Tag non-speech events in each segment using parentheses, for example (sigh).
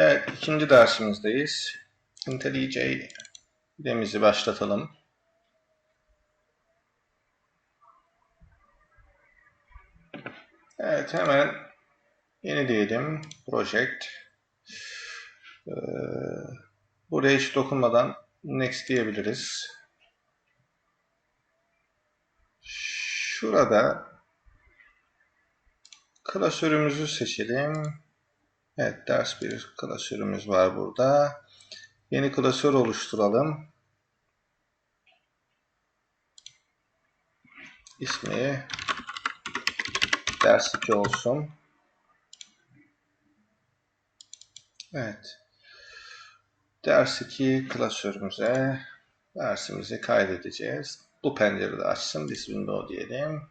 Evet, ikinci dersimizdeyiz. IntelliJ demizi başlatalım. Evet, hemen yeni diyelim. Project. Ee, buraya hiç dokunmadan next diyebiliriz. Şurada klasörümüzü seçelim. Evet, ders bir klasörümüz var burada. Yeni klasör oluşturalım. İsmi ders 2 olsun. Evet. Ders 2 klasörümüze dersimizi kaydedeceğiz. Bu pencerede açsın. This diyelim.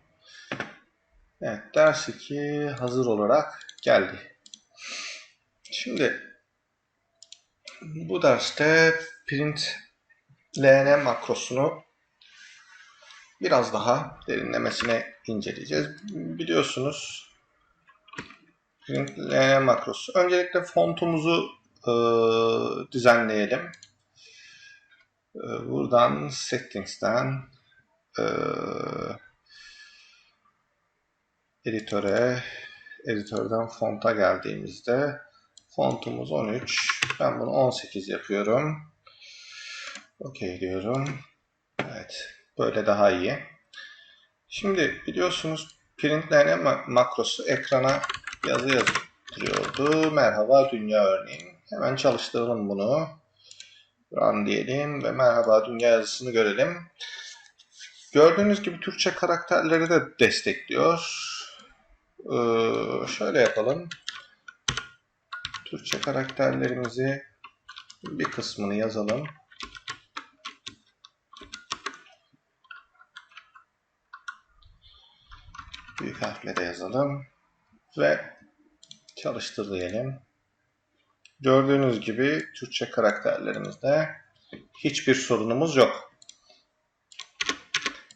Evet. Ders 2 hazır olarak geldi. Şimdi bu derste print makrosunu biraz daha derinlemesine inceleyeceğiz. Biliyorsunuz print ln makrosu. Öncelikle fontumuzu e, düzenleyelim. E, buradan settings'ten e, editöre editörden fonta geldiğimizde fontumuz 13. Ben bunu 18 yapıyorum. OK diyorum. Evet. Böyle daha iyi. Şimdi biliyorsunuz printlenen makrosu ekrana yazı yazdırıyordu. Merhaba dünya örneğin. Hemen çalıştıralım bunu. Run diyelim ve merhaba dünya yazısını görelim. Gördüğünüz gibi Türkçe karakterleri de destekliyor. Ee, şöyle yapalım. Türkçe karakterlerimizi bir kısmını yazalım. Büyük harfle de yazalım. Ve çalıştır diyelim. Gördüğünüz gibi Türkçe karakterlerimizde hiçbir sorunumuz yok.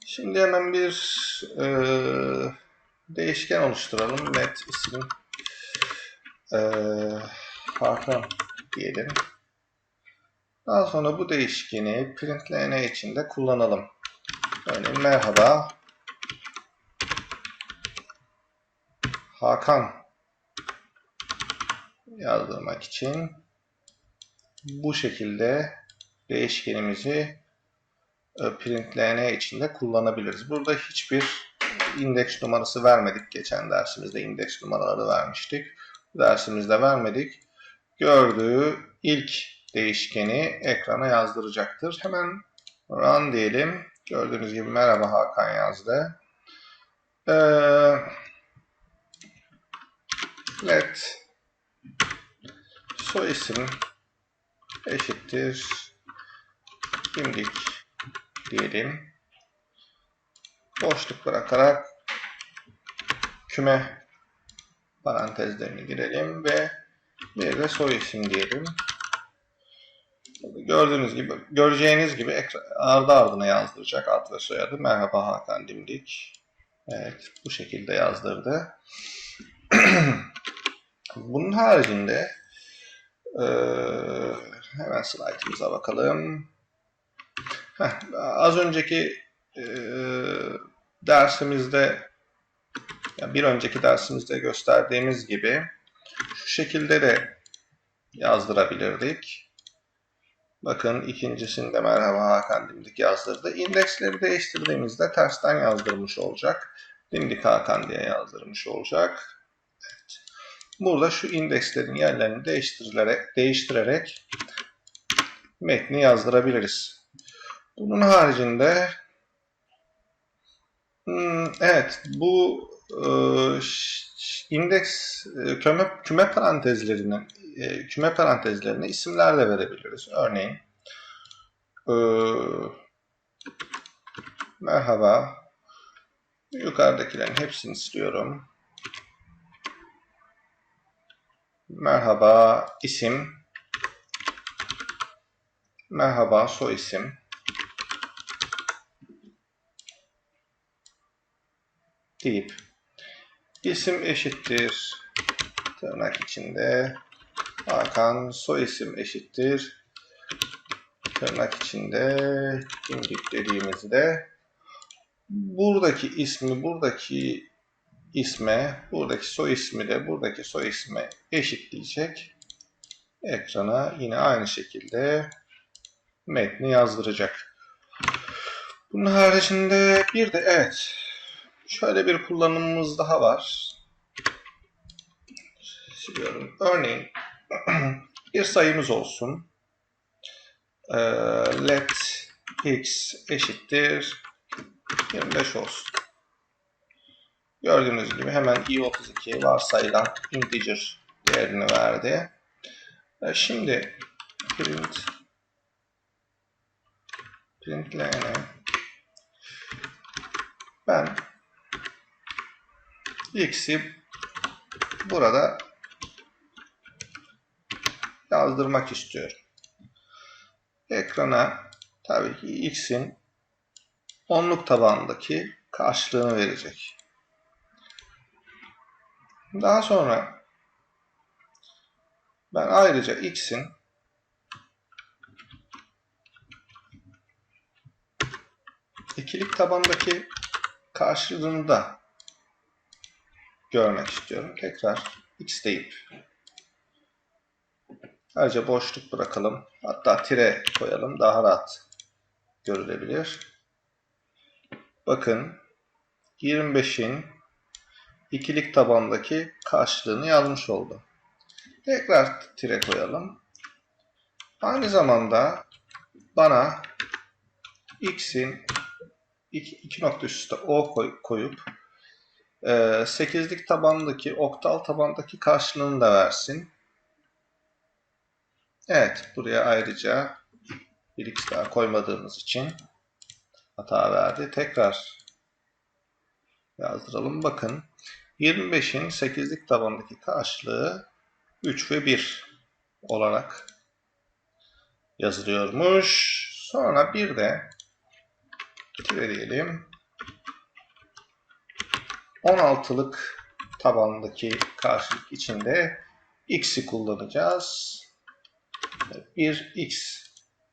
Şimdi hemen bir e, değişken oluşturalım. Net isim e, Hakan diyelim. Daha sonra bu değişkeni println içinde kullanalım. Örneğin merhaba Hakan yazdırmak için bu şekilde değişkenimizi e, println içinde kullanabiliriz. Burada hiçbir indeks numarası vermedik. Geçen dersimizde indeks numaraları vermiştik. Dersimizde vermedik. Gördüğü ilk değişkeni ekrana yazdıracaktır. Hemen run diyelim. Gördüğünüz gibi merhaba Hakan yazdı. Ee, let soy isim eşittir kimlik diyelim. Boşluk bırakarak küme parantezlerini girelim ve bir de soy isim diyelim. Gördüğünüz gibi, göreceğiniz gibi ardı ardına yazdıracak ad ve soyadı. Merhaba Hakan Dimdik. Evet, bu şekilde yazdırdı. (clears throat) Bunun haricinde e, hemen slaytımıza bakalım. Heh, az önceki e, dersimizde bir önceki dersimizde gösterdiğimiz gibi şu şekilde de yazdırabilirdik. Bakın ikincisinde merhaba Hakan Dimdik yazdırdı. İndeksleri değiştirdiğimizde tersten yazdırmış olacak. Dimdik Hakan diye yazdırmış olacak. Evet. Burada şu indekslerin yerlerini değiştirerek, değiştirerek metni yazdırabiliriz. Bunun haricinde hmm, evet bu indeks e, küme, küme parantezlerinin e, küme parantezlerine isimler de verebiliriz. Örneğin e, merhaba yukarıdakilerin hepsini istiyorum. Merhaba isim merhaba soy isim deyip isim eşittir tırnak içinde Hakan soy isim eşittir. Tırnak içinde dimdik dediğimizde buradaki ismi buradaki isme, buradaki soy ismi de buradaki soy isme eşitleyecek. Ekrana yine aynı şekilde metni yazdıracak. Bunun haricinde bir de evet şöyle bir kullanımımız daha var. Siliyorum. Örneğin (clears throat) bir sayımız olsun. Ee, let x eşittir 25 olsun. Gördüğünüz gibi hemen i32 varsayılan integer değerini verdi. Ee, şimdi print println'e ben x'i burada yazdırmak istiyorum. Ekrana tabii ki x'in onluk tabandaki karşılığını verecek. Daha sonra ben ayrıca x'in ikilik tabandaki karşılığını da görmek istiyorum. Tekrar x deyip ayrıca boşluk bırakalım. Hatta tire koyalım. Daha rahat görülebilir. Bakın 25'in ikilik tabandaki karşılığını yazmış oldu. Tekrar tire koyalım. Aynı zamanda bana x'in iki, iki nokta üstte o koy, koyup e, 8'lik tabandaki oktal tabandaki karşılığını da versin. Evet, buraya ayrıca bir x daha koymadığımız için hata verdi. Tekrar yazdıralım. Bakın 25'in 8'lik tabandaki karşılığı 3 ve 1 olarak yazılıyormuş. Sonra bir de tire diyelim. 16'lık tabandaki karşılık içinde x'i kullanacağız. Bir x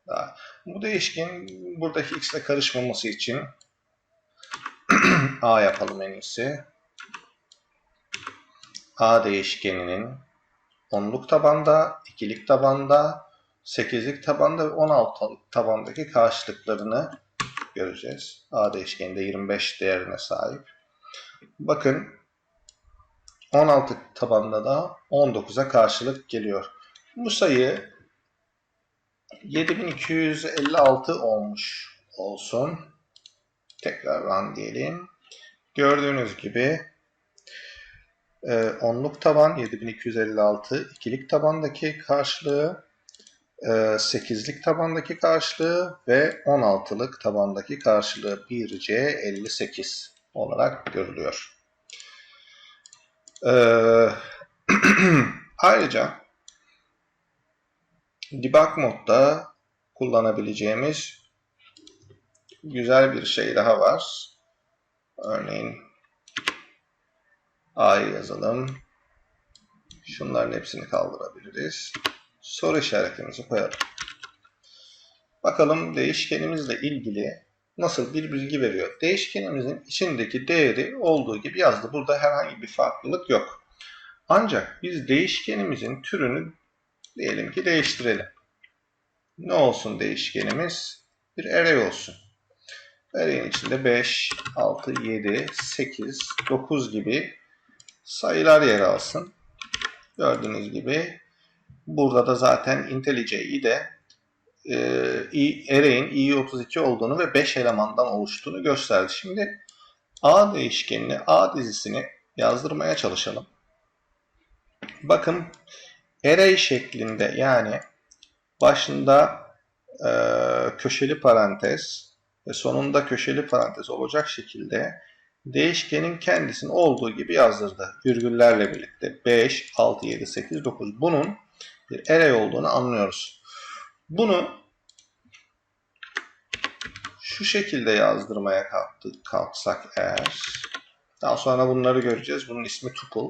daha. Bu değişken buradaki x ile karışmaması için (clears throat) a yapalım en iyisi. a değişkeninin onluk tabanda, ikilik tabanda, 8'lik tabanda ve 16'lık tabandaki karşılıklarını göreceğiz. A değişkeninde 25 değerine sahip. Bakın 16 tabanda da 19'a karşılık geliyor. Bu sayı 7256 olmuş olsun. Tekrar run diyelim. Gördüğünüz gibi e, onluk taban 7256, ikilik tabandaki karşılığı 8'lik tabandaki karşılığı ve 16'lık tabandaki karşılığı 1C58 olarak görülüyor. Ee, (clears throat) ayrıca debug modda kullanabileceğimiz güzel bir şey daha var. Örneğin A'yı yazalım. Şunların hepsini kaldırabiliriz. Soru işaretimizi koyalım. Bakalım değişkenimizle ilgili nasıl bir bilgi veriyor. Değişkenimizin içindeki değeri olduğu gibi yazdı. Burada herhangi bir farklılık yok. Ancak biz değişkenimizin türünü diyelim ki değiştirelim. Ne olsun değişkenimiz? Bir array olsun. Array'in içinde 5, 6, 7, 8, 9 gibi sayılar yer alsın. Gördüğünüz gibi burada da zaten IntelliJ'yi de e, array'in i32 olduğunu ve 5 elemandan oluştuğunu gösterdi. Şimdi A değişkenini, A dizisini yazdırmaya çalışalım. Bakın array şeklinde yani başında e, köşeli parantez ve sonunda köşeli parantez olacak şekilde değişkenin kendisini olduğu gibi yazdırdı. Virgüllerle birlikte 5, 6, 7, 8, 9. Bunun bir array olduğunu anlıyoruz. Bunu şu şekilde yazdırmaya kalktık, kalksak eğer daha sonra bunları göreceğiz. Bunun ismi tuple.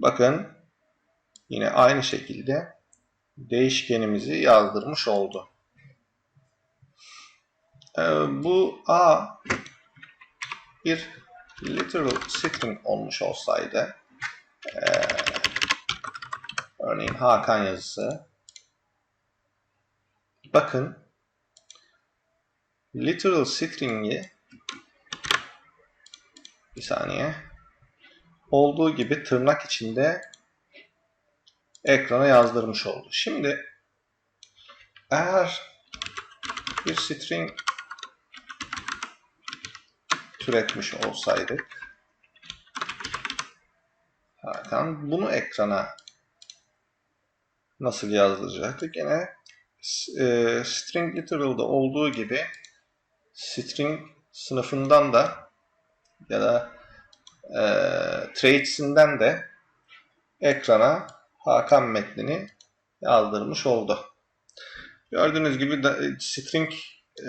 Bakın yine aynı şekilde değişkenimizi yazdırmış oldu. Ee, bu A bir literal string olmuş olsaydı ee, örneğin Hakan yazısı. Bakın. Literal string'i bir saniye. Olduğu gibi tırnak içinde ekrana yazdırmış oldu. Şimdi eğer bir string türetmiş olsaydık Hakan bunu ekrana nasıl yazdıracaktık? Yine e, string literal'da olduğu gibi string sınıfından da ya da e, tradesinden de ekrana Hakan metnini yazdırmış oldu. Gördüğünüz gibi da, string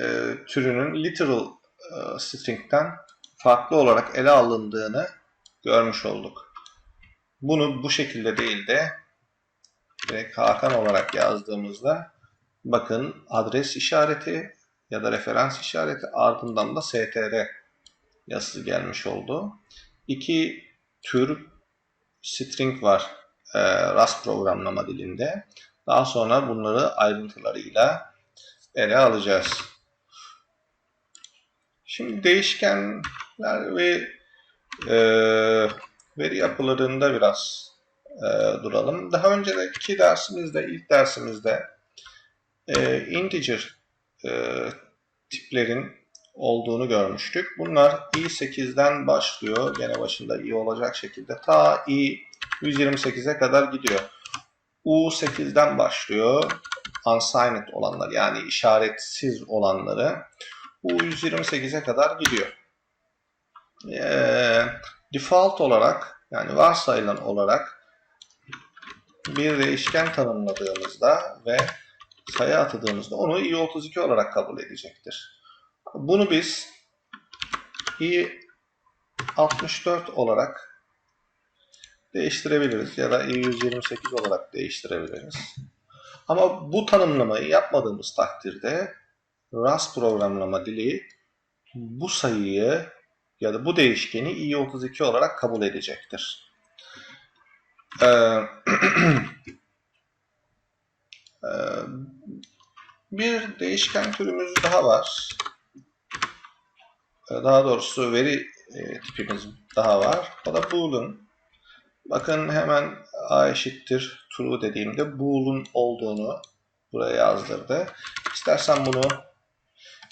e, türünün literal e, string'den farklı olarak ele alındığını görmüş olduk. Bunu bu şekilde değil de direkt Hakan olarak yazdığımızda bakın adres işareti ya da referans işareti ardından da str yazısı gelmiş oldu. İki tür string var e, Rust programlama dilinde. Daha sonra bunları ayrıntılarıyla ele alacağız. Şimdi değişkenler ve e, veri yapılarında biraz e, duralım. Daha önceki dersimizde, ilk dersimizde e, integer e, tiplerin olduğunu görmüştük. Bunlar i8'den başlıyor. Gene başında i olacak şekilde ta i 128'e kadar gidiyor. U8'den başlıyor. Unsigned olanlar yani işaretsiz olanları U128'e kadar gidiyor. Ee, default olarak yani varsayılan olarak bir değişken tanımladığımızda ve sayı atadığımızda onu i32 olarak kabul edecektir. Bunu biz i64 olarak değiştirebiliriz ya da i128 olarak değiştirebiliriz. Ama bu tanımlamayı yapmadığımız takdirde Rust programlama dili bu sayıyı ya da bu değişkeni i32 olarak kabul edecektir. Ee, (clears throat) ee, bir değişken türümüz daha var. Ee, daha doğrusu veri e, tipimiz daha var. O da Boolean. Bakın hemen a eşittir true dediğimde Boolean olduğunu buraya yazdırdı. İstersen bunu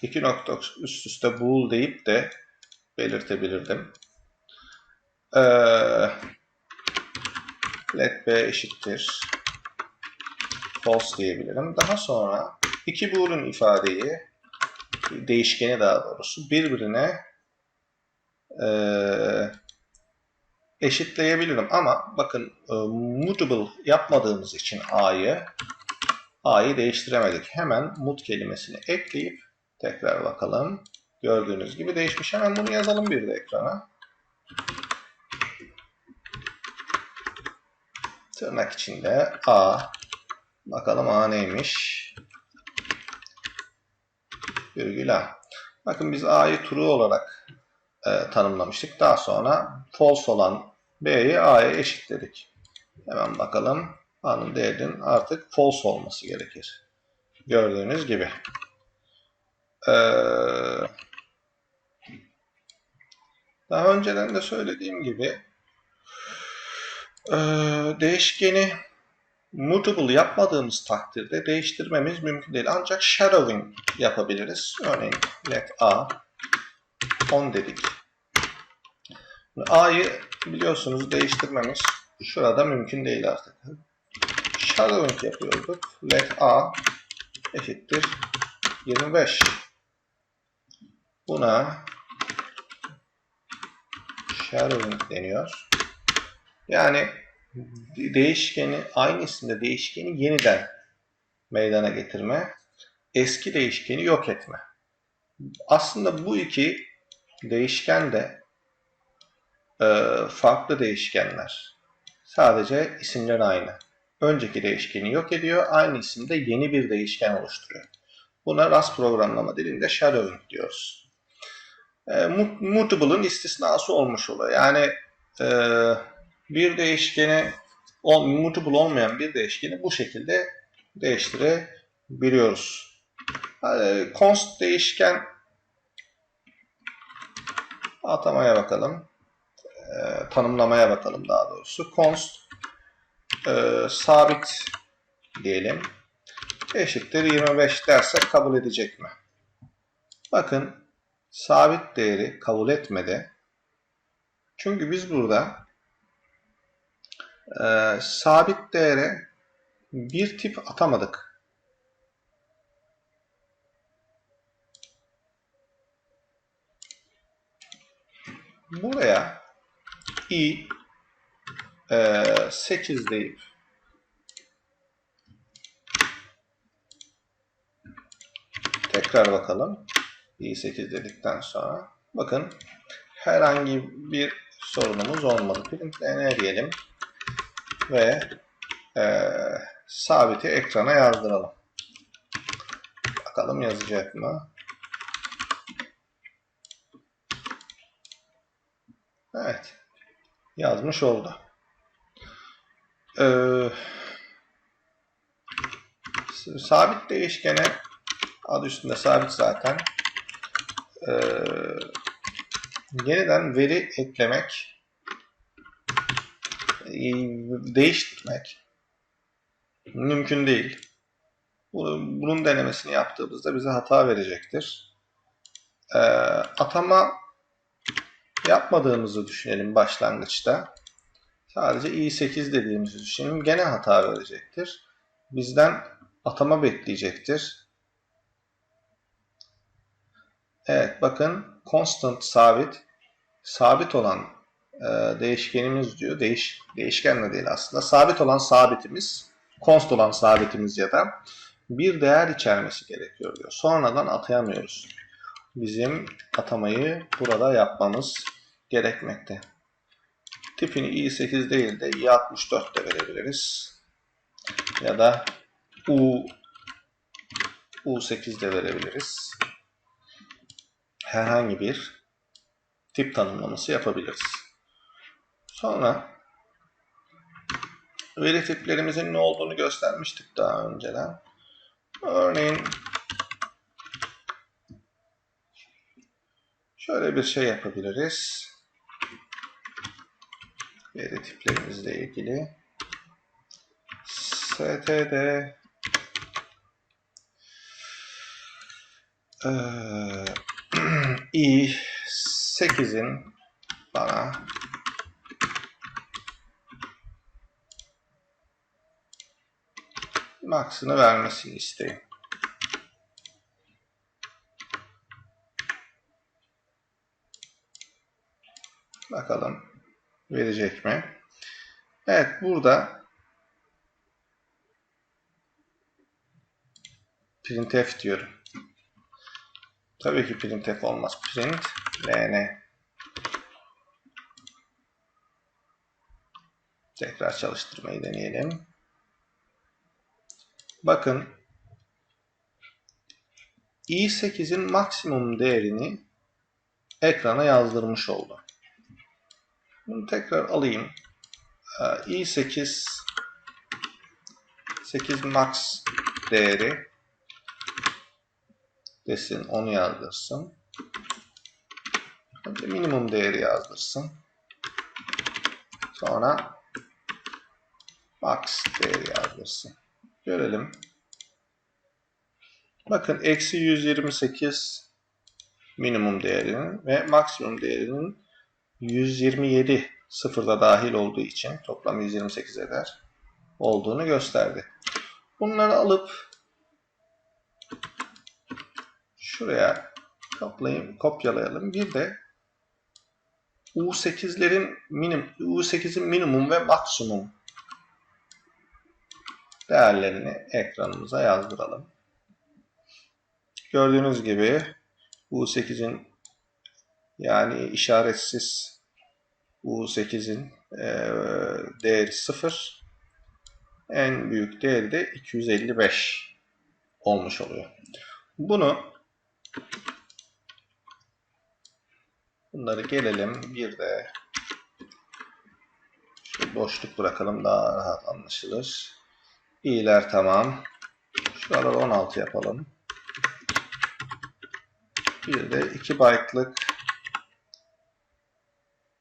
iki nokta üst üste bool deyip de belirtebilirdim. Ee, let b eşittir false diyebilirim. Daha sonra iki boolean ifadeyi değişkeni daha doğrusu birbirine e, eşitleyebilirim. Ama bakın e, mutable yapmadığımız için a'yı a'yı değiştiremedik. Hemen mut kelimesini ekleyip tekrar bakalım. Gördüğünüz gibi değişmiş. Hemen bunu yazalım bir de ekrana. Tırnak içinde a. Bakalım a neymiş? Virgül a. Bakın biz a'yı true olarak e, tanımlamıştık. Daha sonra false olan b'yi a'ya eşitledik. Hemen bakalım. a'nın değerinin artık false olması gerekir. Gördüğünüz gibi. Ee, daha önceden de söylediğim gibi e, değişkeni mutable yapmadığımız takdirde değiştirmemiz mümkün değil. Ancak shadowing yapabiliriz. Örneğin let a 10 dedik. A'yı biliyorsunuz değiştirmemiz şurada mümkün değil artık. Shadowing yapıyorduk. Let a eşittir 25. Buna shadowing deniyor. Yani değişkeni aynı isimde değişkeni yeniden meydana getirme, eski değişkeni yok etme. Aslında bu iki değişken de e, farklı değişkenler. Sadece isimler aynı. Önceki değişkeni yok ediyor. Aynı isimde yeni bir değişken oluşturuyor. Buna Rust programlama dilinde shadowing diyoruz. E, mutable'ın istisnası olmuş oluyor. Yani e, bir değişkeni mutable olmayan bir değişkeni bu şekilde değiştirebiliyoruz. E, const değişken atamaya bakalım. E, tanımlamaya bakalım daha doğrusu. Const e, sabit diyelim. Eşittir 25 dersek kabul edecek mi? Bakın sabit değeri kabul etmedi. Çünkü biz burada e, sabit değere bir tip atamadık. Buraya i e, 8 deyip tekrar bakalım. i 8 dedikten sonra bakın herhangi bir sorunumuz olmadı. Println diyelim ve e, sabiti ekrana yazdıralım. Bakalım yazacak mı? Evet. Yazmış oldu. Ee, sabit değişkene adı üstünde sabit zaten. Ee, yeniden veri eklemek değiştirmek mümkün değil. Bunun denemesini yaptığımızda bize hata verecektir. Ee, atama yapmadığımızı düşünelim başlangıçta. Sadece i8 dediğimizi düşünelim. Gene hata verecektir. Bizden atama bekleyecektir. Evet bakın constant sabit. Sabit olan e, değişkenimiz diyor. Değiş, değişken de değil aslında. Sabit olan sabitimiz, const olan sabitimiz ya da bir değer içermesi gerekiyor diyor. Sonradan atayamıyoruz. Bizim atamayı burada yapmamız gerekmekte. Tipini i8 değil de i64 de verebiliriz. Ya da u u8 de verebiliriz. Herhangi bir tip tanımlaması yapabiliriz. Sonra veri tiplerimizin ne olduğunu göstermiştik daha önceden. Örneğin şöyle bir şey yapabiliriz. Veri tiplerimizle ilgili std ee, (clears throat) i8'in bana max'ını vermesini isteyin. Bakalım verecek mi? Evet burada printf diyorum. Tabii ki printf olmaz. Print ln Tekrar çalıştırmayı deneyelim. Bakın i8'in maksimum değerini ekrana yazdırmış oldu. Bunu tekrar alayım. Ee, i8 8 max değeri desin onu yazdırsın. Önce minimum değeri yazdırsın. Sonra max değeri yazdırsın. Görelim. Bakın eksi 128 minimum değerinin ve maksimum değerinin 127 sıfırda dahil olduğu için toplam 128 eder olduğunu gösterdi. Bunları alıp şuraya toplayayım, kopyalayalım. Bir de U8'lerin minim, U8'in minimum ve maksimum değerlerini ekranımıza yazdıralım. Gördüğünüz gibi U8'in yani işaretsiz U8'in e, değeri 0. En büyük değeri de 255 olmuş oluyor. Bunu bunları gelelim bir de boşluk bırakalım daha rahat anlaşılır. İyiler tamam. Şuraları 16 yapalım. Bir de 2 byte'lık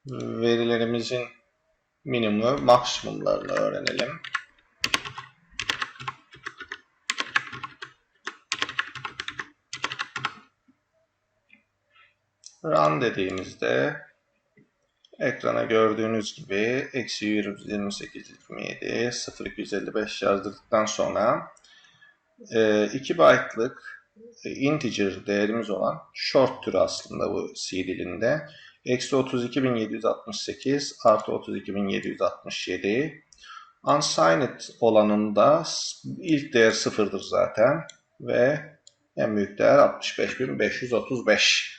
verilerimizin minimum maksimumlarını öğrenelim. Run dediğimizde ekrana gördüğünüz gibi eksi 128 27 0255 yazdırdıktan sonra 2 byte'lık e, integer değerimiz olan short türü aslında bu C dilinde. Eksi 32768 artı 32767 unsigned olanında ilk değer sıfırdır zaten ve en büyük değer 65535.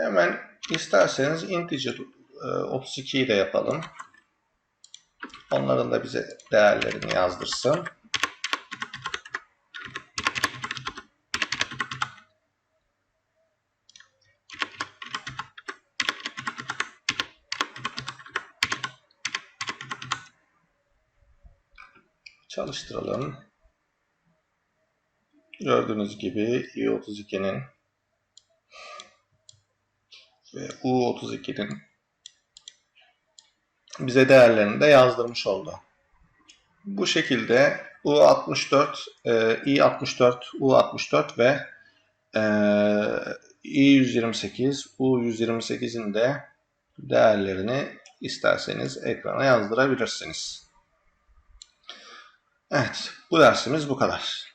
Hemen isterseniz integer 32'yi de yapalım. Onların da bize değerlerini yazdırsın. Çalıştıralım. Gördüğünüz gibi i32'nin ve U32'nin bize değerlerini de yazdırmış oldu. Bu şekilde U64, e, i64, U64 ve e, i128, U128'in de değerlerini isterseniz ekrana yazdırabilirsiniz. Evet, bu dersimiz bu kadar.